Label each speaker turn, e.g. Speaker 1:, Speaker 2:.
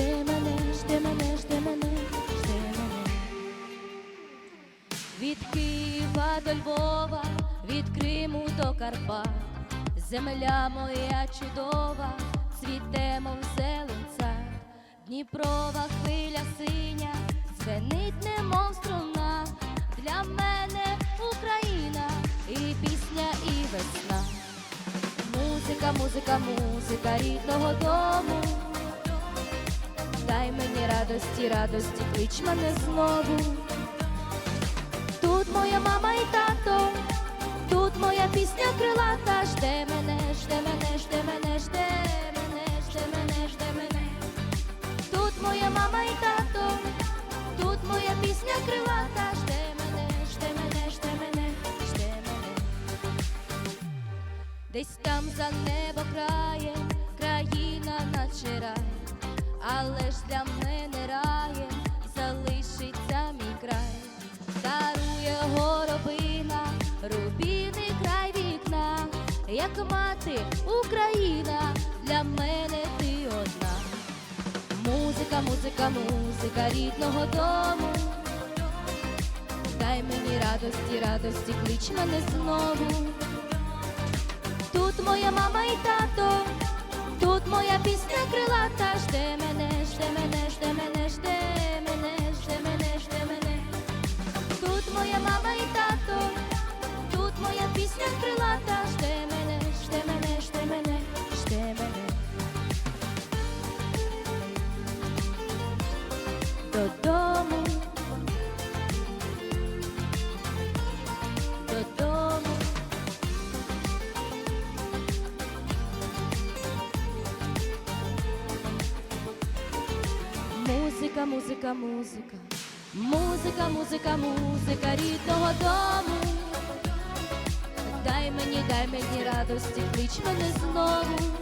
Speaker 1: жди мене, жди мене, жди мене. Від Києва до Львова, від Криму до Карпат, земля моя чудова, цвіте, мов зеленця, Дніпрова хвиля синя, звенить, немов струна, для мене Україна і пісня, і весна. Музика, музика, музика рідного дому. Дай мені радості, радості, клич мене знову. Тут моя мама і тато, тут моя пісня крилата, жде мене, жде мене, жде мене, жде мене, жде мене, жде мене. Тут моя мама і тато, тут моя пісня крилата, жде мене, жде мене, жде мене, жде мене. Десь там за небо краєм, країна наче рай, але ж для мене раєм залишиться мій край, дарує горобина, рубіний край вікна, як мати Україна, для мене ти одна. Музика, музика, музика рідного дому. Дай мені радості, радості, клич мене знову. Тут моя мама і тато, моя пісня крилата, жде мене, Музика, музика, музика, музика, музика, музика рідного дому. Дай мені, дай мені радості, клич мене знову.